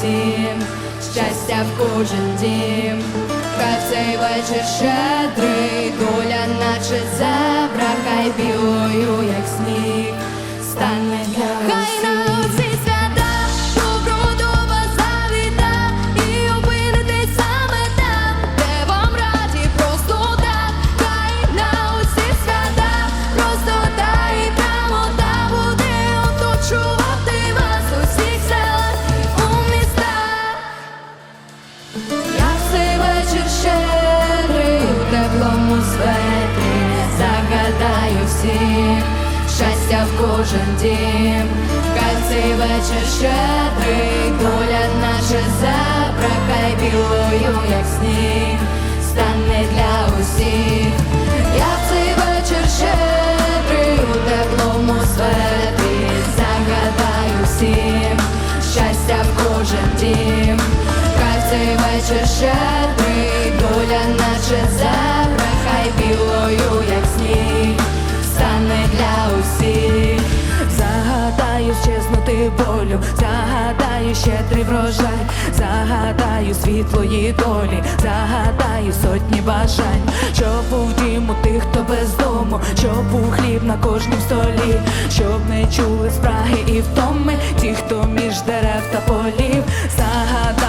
всім, щастя в кожен дім, хай цей вечір щедрий, доля, наче зебра, хай білою, як сніг, стане для. Загадаю щастя в кожен дім. Хай цей вечір щедрий, доля наша забра, хай білою, як сніг, стане для усіх. Я в цей вечір щедрий у теплому светі загадаю всім щастя в кожен дім. Хай цей вечір щедрий, щезнути болю, загадаю щедрий врожай, загадаю світлої долі, загадаю сотні бажань, щоб у тих, хто без дому, щоб був хліб на кожнім столі, щоб не чули спраги і втоми, ті, хто між дерев та полів, загадаю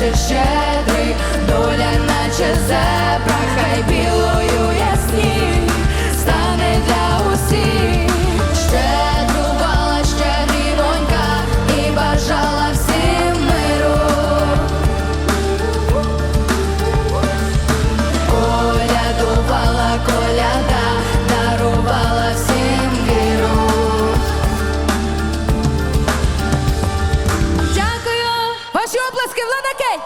вечір щедрий, доля наче зебра, Ваші оплески, Влада Кей!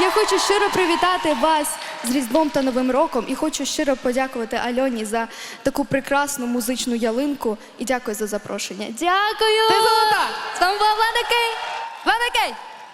Я хочу щиро привітати вас з Різдвом та Новим роком і хочу щиро подякувати Альоні за таку прекрасну музичну ялинку і дякую за запрошення. Дякую! Ти золота! З вами була Влада Кей! Влада Кей!